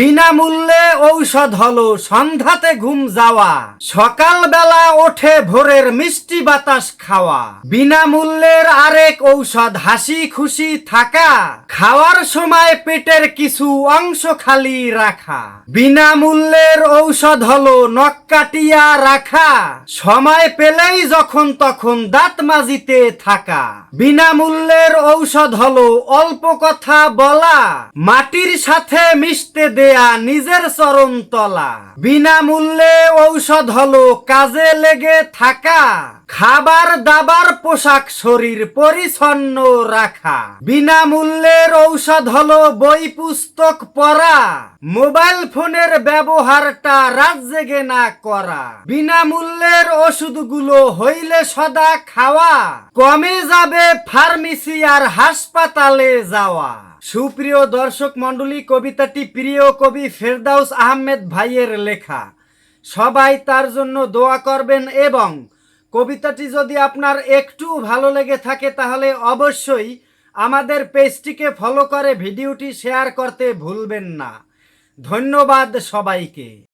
বিনামূল্যে ঔষধ হলো সন্ধ্যাতে ঘুম যাওয়া, সকালবেলা ওঠে ভোরের মিষ্টি বাতাস খাওয়া। বিনামূল্যের আরেক ঔষধ হাসি খুশি থাকা, খাওয়ার সময় পেটের কিছু অংশ খালি রাখা। বিনামূল্যের ঔষধ হলো নখ রাখা, সময় পেলেই যখন তখন দাঁত মাজিতে থাকা। বিনামূল্যের ঔষধ হলো অল্প কথা বলা, মাটির সাথে মিশতে দেয়া নিজের চরণ তলা। বিনামূল্যে ঔষধ হলো কাজে লেগে থাকা। খাবার দাবার পোশাক শরীর পরিচ্ছন্ন রাখা। বিনামূল্যের ঔষধ হলো বই পুস্তক পড়া। মোবাইল ফোনের ব্যবহারটা রাত জেগে না করা। বিনামূল্যের ওষুধগুলো হইলে সদা খাওয়া। কমে যাবে ফার্মেসি আর হাসপাতালে যাওয়া। সুপ্রিয় দর্শক মণ্ডলী, কবিতাটি প্রিয় কবি ফেরদাউস আহমেদ ভাইয়ের লেখা। সবাই তার জন্য দোয়া করবেন এবং কবিতাটি যদি আপনার একটু ভালো লেগে থাকে তাহলে অবশ্যই আমাদের পেজটিকে ফলো করে ভিডিওটি শেয়ার করতে ভুলবেন না। ধন্যবাদ সবাইকে।